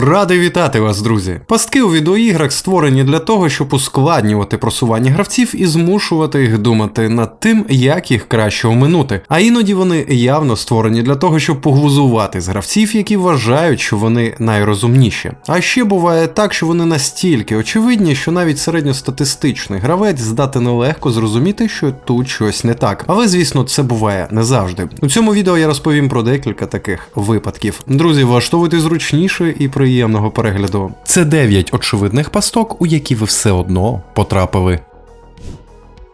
Радий вітати вас, друзі! Пастки у відеоіграх створені для того, щоб ускладнювати просування гравців і змушувати їх думати над тим, як їх краще оминути. А іноді вони явно створені для того, щоб поглузувати з гравців, які вважають, що вони найрозумніші. А ще буває так, що вони настільки очевидні, що навіть середньостатистичний гравець здатен нелегко зрозуміти, що тут щось не так. Але звісно, це буває не завжди. У цьому відео я розповім про декілька таких випадків. Друзі, влаштовуйте зручніше і приємного перегляду. Це 9 очевидних пасток, у які ви все одно потрапили.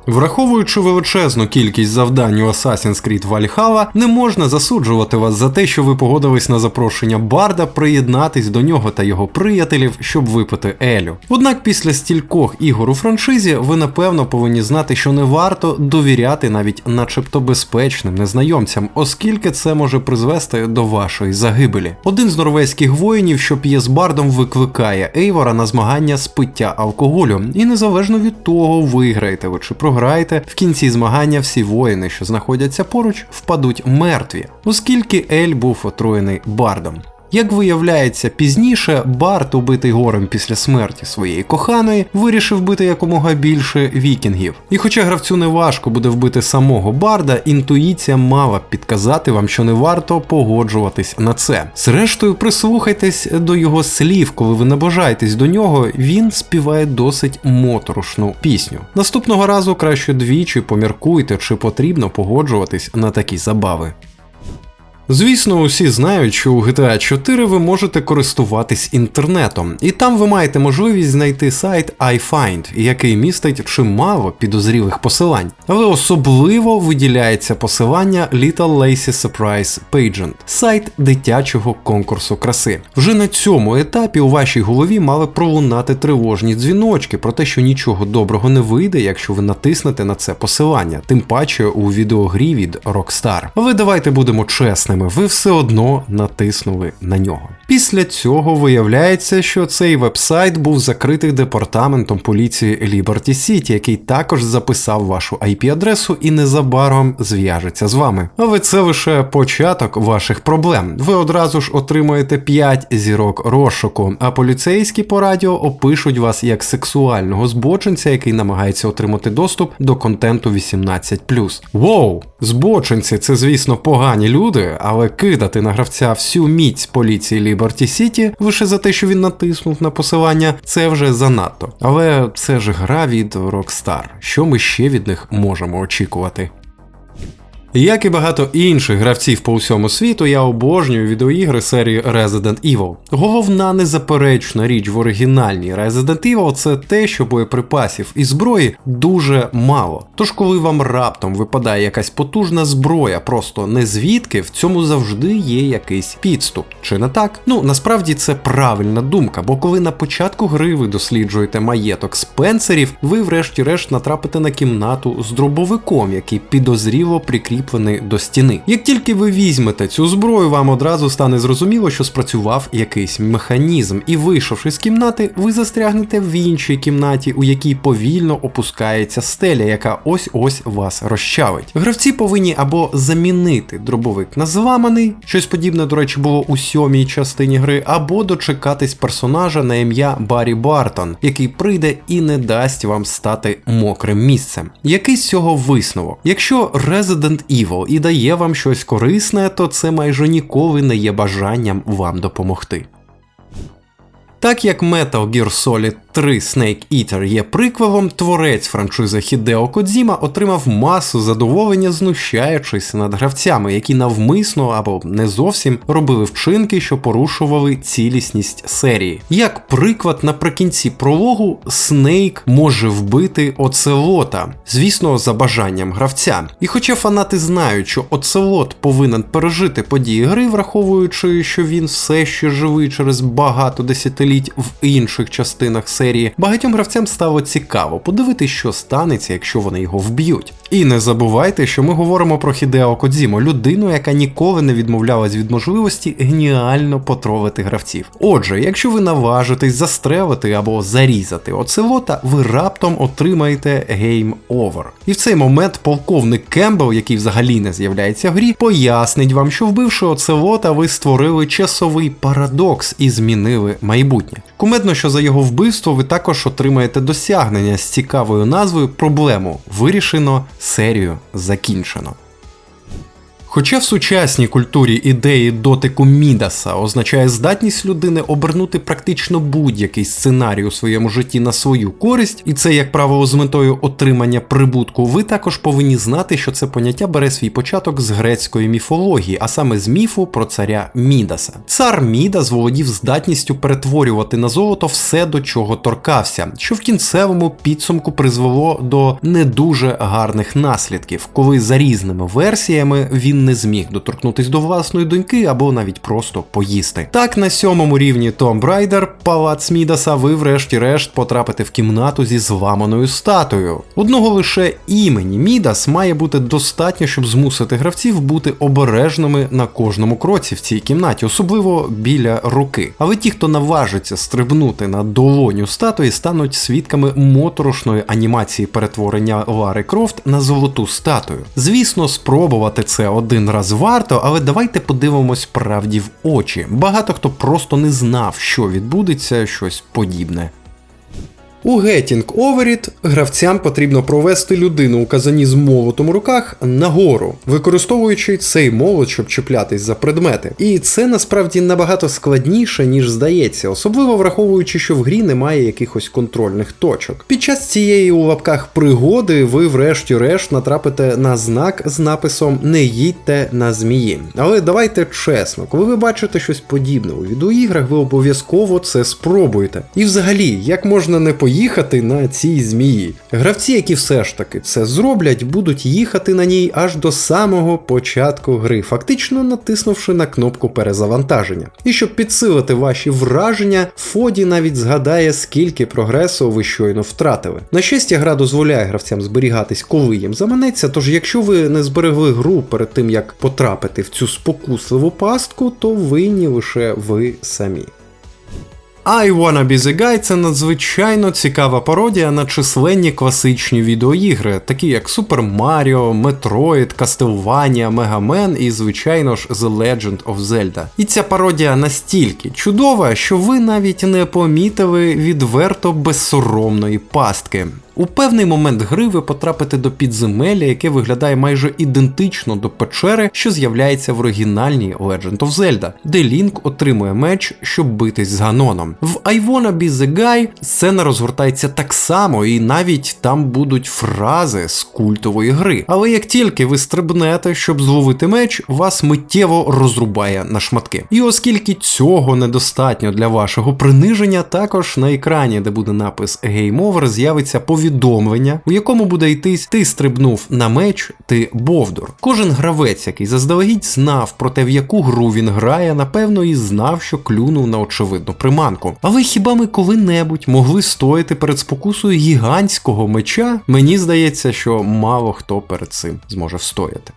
Враховуючи величезну кількість завдань у Assassin's Creed Valhalla, не можна засуджувати вас за те, що ви погодились на запрошення Барда приєднатись до нього та його приятелів, щоб випити Елю. Однак після стількох ігор у франшизі ви напевно повинні знати, що не варто довіряти навіть начебто безпечним незнайомцям, оскільки це може призвести до вашої загибелі. Один з норвезьких воїнів, що п'є з бардом, викликає Ейвора на змагання з пиття алкоголю, і незалежно від того, виграєте ви чи програєте, в кінці змагання всі воїни, що знаходяться поруч, впадуть мертві, оскільки Ель був отруєний бардом. Як виявляється, пізніше Барт, убитий горем після смерті своєї коханої, вирішив бити якомога більше вікінгів. І хоча гравцю не важко буде вбити самого Барда, інтуїція мала б підказати вам, що не варто погоджуватись на це. Зрештою, прислухайтесь до його слів, коли ви наближаєтесь до нього, він співає досить моторошну пісню. Наступного разу краще двічі поміркуйте, чи потрібно погоджуватись на такі забави. Звісно, усі знають, що у GTA 4 ви можете користуватись інтернетом, і там ви маєте можливість знайти сайт iFind, який містить чимало підозрілих посилань. Але особливо виділяється посилання Little Lacy Surprise Pageant, сайт дитячого конкурсу краси. Вже на цьому етапі у вашій голові мали пролунати тривожні дзвіночки про те, що нічого доброго не вийде, якщо ви натиснете на це посилання, тим паче у відеогрі від Rockstar. Але давайте будемо чесними ви все одно натиснули на нього. Після цього виявляється, що цей вебсайт був закритий департаментом поліції Liberty City, який також записав вашу IP-адресу і незабаром зв'яжеться з вами. Але це лише початок ваших проблем. Ви одразу ж отримуєте 5 зірок розшуку, а поліцейські по радіо опишуть вас як сексуального збочинця, який намагається отримати доступ до контенту 18+. Воу! Збочинці це, звісно, погані люди, але кидати на гравця всю міць поліції Ліберті Сіті лише за те, що він натиснув на посилання, це вже занадто. Але це ж гра від Rockstar. Що ми ще від них можемо очікувати? Як і багато інших гравців по всьому світу, я обожнюю відеоігри серії Resident Evil. Головна незаперечна річ в оригінальній Resident Evil це те, що боєприпасів і зброї дуже мало. Тож, коли вам раптом випадає якась потужна зброя, просто не звідки, в цьому завжди є якийсь підступ. Чи не так? Ну насправді це правильна думка, бо коли на початку гри ви досліджуєте маєток спенсерів, ви врешті-решт натрапите на кімнату з дробовиком, який підозріло прикріп прикріплений до стіни. Як тільки ви візьмете цю зброю, вам одразу стане зрозуміло, що спрацював якийсь механізм, і вийшовши з кімнати, ви застрягнете в іншій кімнаті, у якій повільно опускається стеля, яка ось-ось вас розчавить. Гравці повинні або замінити дробовик на зламаний, щось подібне, до речі, було у сьомій частині гри, або дочекатись персонажа на ім'я Баррі Бартон, який прийде і не дасть вам стати мокрим місцем. Який з цього висновок? Якщо Resident Evil і дає вам щось корисне, то це майже ніколи не є бажанням вам допомогти. Так як Metal Gear Solid 3 Snake Eater є приквелом, творець франшизи Хідео Кодзіма отримав масу задоволення, знущаючись над гравцями, які навмисно або не зовсім робили вчинки, що порушували цілісність серії. Як приклад, наприкінці прологу Снейк може вбити оцелота, звісно, за бажанням гравця. І хоча фанати знають, що оцелот повинен пережити події гри, враховуючи, що він все ще живий через багато десятиліть в інших частинах серії, серії, багатьом гравцям стало цікаво подивитись, що станеться, якщо вони його вб'ють. І не забувайте, що ми говоримо про Хідео Кодзімо, людину, яка ніколи не відмовлялась від можливості геніально потролити гравців. Отже, якщо ви наважитесь застрелити або зарізати оцелота, ви раптом отримаєте гейм овер. І в цей момент полковник Кембл, який взагалі не з'являється в грі, пояснить вам, що вбивши оцелота, ви створили часовий парадокс і змінили майбутнє. Кумедно, що за його вбивство ви також отримаєте досягнення з цікавою назвою Проблему вирішено, серію закінчено. Хоча в сучасній культурі ідеї дотику Мідаса означає здатність людини обернути практично будь-який сценарій у своєму житті на свою користь, і це, як правило, з метою отримання прибутку, ви також повинні знати, що це поняття бере свій початок з грецької міфології, а саме з міфу про царя Мідаса. Цар Мідас володів здатністю перетворювати на золото все, до чого торкався, що в кінцевому підсумку призвело до не дуже гарних наслідків, коли за різними версіями він не зміг доторкнутись до власної доньки або навіть просто поїсти. Так, на сьомому рівні Tomb Raider, палац Мідаса, ви врешті-решт потрапите в кімнату зі зламаною статуєю. Одного лише імені Мідас має бути достатньо, щоб змусити гравців бути обережними на кожному кроці в цій кімнаті, особливо біля руки. Але ті, хто наважиться стрибнути на долоню статуї, стануть свідками моторошної анімації перетворення Лари Крофт на золоту статую. Звісно, спробувати це один один раз варто, але давайте подивимось правді в очі. Багато хто просто не знав, що відбудеться щось подібне. У Getting Overit гравцям потрібно провести людину у казані з молотом у руках нагору, використовуючи цей молот, щоб чіплятись за предмети. І це насправді набагато складніше, ніж здається, особливо враховуючи, що в грі немає якихось контрольних точок. Під час цієї у лапках пригоди ви, врешті-решт, натрапите на знак з написом Не їдьте на змії. Але давайте чесно, коли ви бачите щось подібне у відеоіграх, ви обов'язково це спробуєте. І взагалі, як можна не поїхати їхати на цій змії. Гравці, які все ж таки це зроблять, будуть їхати на ній аж до самого початку гри, фактично натиснувши на кнопку перезавантаження. І щоб підсилити ваші враження, Фоді навіть згадає, скільки прогресу ви щойно втратили. На щастя, гра дозволяє гравцям зберігатись, коли їм заманеться, тож якщо ви не зберегли гру перед тим, як потрапити в цю спокусливу пастку, то винні лише ви самі. I Wanna Be The Guy це надзвичайно цікава пародія на численні класичні відеоігри, такі як Super Mario, Metroid, Castlevania, Mega Man і, звичайно ж, The Legend of Zelda. І ця пародія настільки чудова, що ви навіть не помітили відверто безсоромної пастки. У певний момент гри ви потрапите до підземелля, яке виглядає майже ідентично до печери, що з'являється в оригінальній Legend of Zelda, де Лінк отримує меч, щоб битись з Ганоном. В I Wanna Be The Guy сцена розгортається так само, і навіть там будуть фрази з культової гри. Але як тільки ви стрибнете, щоб зловити меч, вас миттєво розрубає на шматки. І оскільки цього недостатньо для вашого приниження, також на екрані, де буде напис Game Over, з'явиться повідомлення повідомлення, у якому буде йтись ти стрибнув на меч, ти Бовдур. Кожен гравець, який заздалегідь знав про те, в яку гру він грає, напевно, і знав, що клюнув на очевидну приманку. Але хіба ми коли-небудь могли стояти перед спокусою гігантського меча? Мені здається, що мало хто перед цим зможе встояти.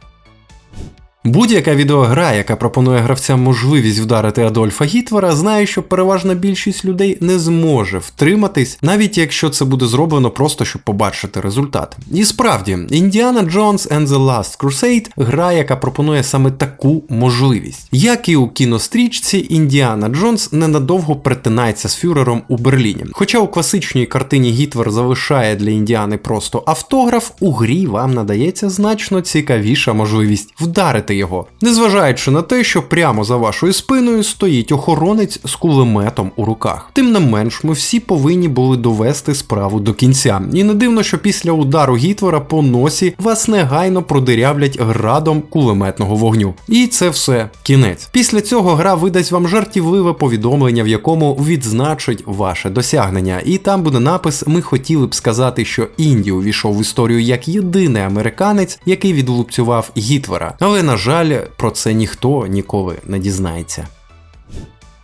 Будь-яка відеогра, яка пропонує гравцям можливість вдарити Адольфа Гітлера, знає, що переважна більшість людей не зможе втриматись, навіть якщо це буде зроблено просто щоб побачити результат. І справді, Індіана Джонс and the Last Crusade гра, яка пропонує саме таку можливість. Як і у кінострічці, Індіана Джонс ненадовго притинається з фюрером у Берліні. Хоча у класичній картині Гітлер залишає для Індіани просто автограф, у грі вам надається значно цікавіша можливість вдарити його, незважаючи на те, що прямо за вашою спиною стоїть охоронець з кулеметом у руках. Тим не менш, ми всі повинні були довести справу до кінця. І не дивно, що після удару Гітвера по носі вас негайно продирявлять градом кулеметного вогню. І це все кінець. Після цього гра видасть вам жартівливе повідомлення, в якому відзначить ваше досягнення. І там буде напис: Ми хотіли б сказати, що Інді увійшов в історію як єдиний американець, який відлупцював Гітвера. Але на жаль, про це ніхто ніколи не дізнається.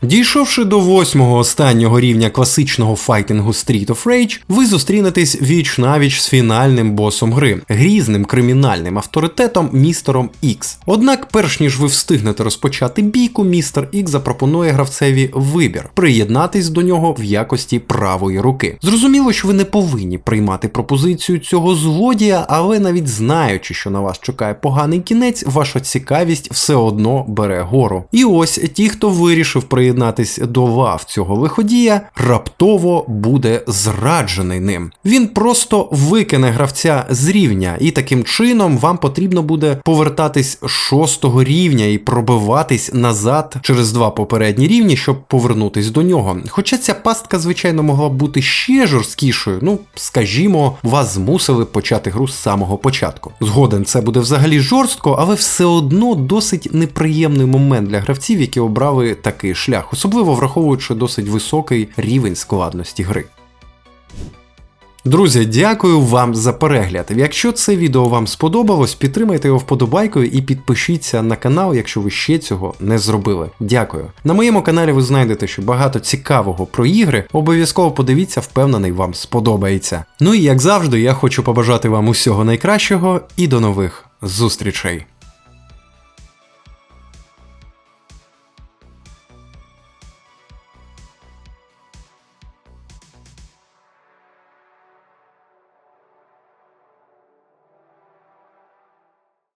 Дійшовши до восьмого останнього рівня класичного файтингу Street of Rage, ви зустрінетесь віч навіч з фінальним босом гри, грізним кримінальним авторитетом містером Ікс. Однак, перш ніж ви встигнете розпочати бійку, містер Ікс запропонує гравцеві вибір приєднатись до нього в якості правої руки. Зрозуміло, що ви не повинні приймати пропозицію цього злодія, але навіть знаючи, що на вас чекає поганий кінець, ваша цікавість все одно бере гору. І ось ті, хто вирішив приєднатись до лав цього лиходія, раптово буде зраджений ним. Він просто викине гравця з рівня, і таким чином вам потрібно буде повертатись шостого рівня і пробиватись назад через два попередні рівні, щоб повернутись до нього. Хоча ця пастка, звичайно, могла б бути ще жорсткішою, ну скажімо, вас змусили почати гру з самого початку. Згоден, це буде взагалі жорстко, але все одно досить неприємний момент для гравців, які обрали такий шлях, особливо враховуючи досить високий рівень складності гри. Друзі, дякую вам за перегляд. Якщо це відео вам сподобалось, підтримайте його вподобайкою і підпишіться на канал, якщо ви ще цього не зробили. Дякую. На моєму каналі ви знайдете ще багато цікавого про ігри. Обов'язково подивіться, впевнений, вам сподобається. Ну і як завжди, я хочу побажати вам усього найкращого і до нових зустрічей.